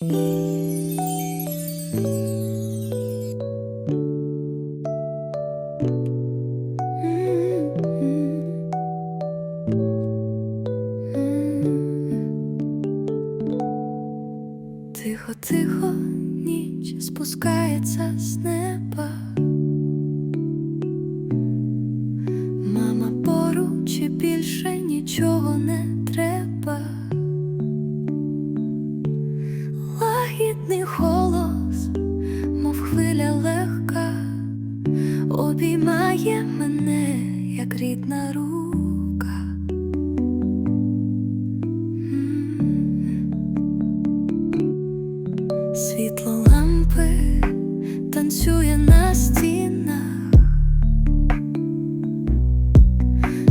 Тихо, тихо, ніч спускається з неба. Лагідний голос, мов хвиля легка, обіймає мене, як рідна рука. Світло лампи танцює на стінах,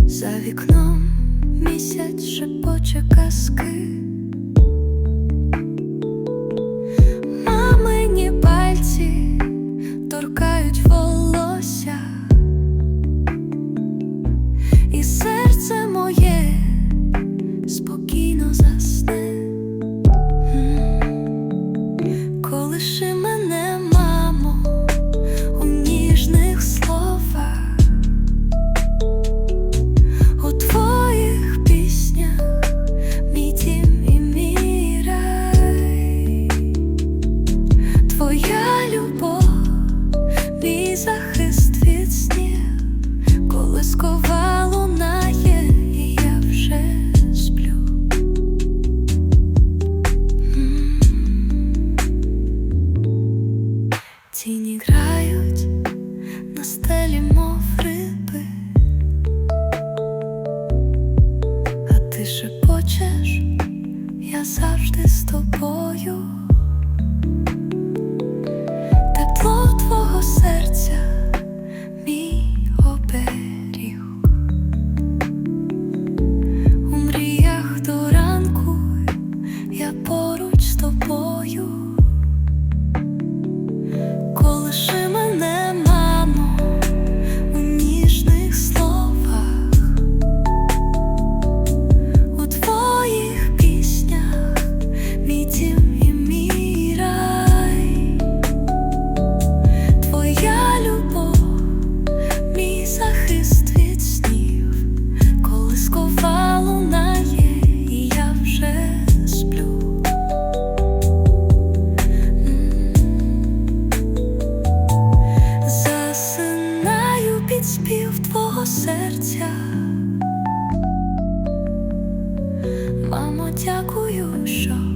за вікном місяць шепоче казки. мого серця. Мамо, дякую, що.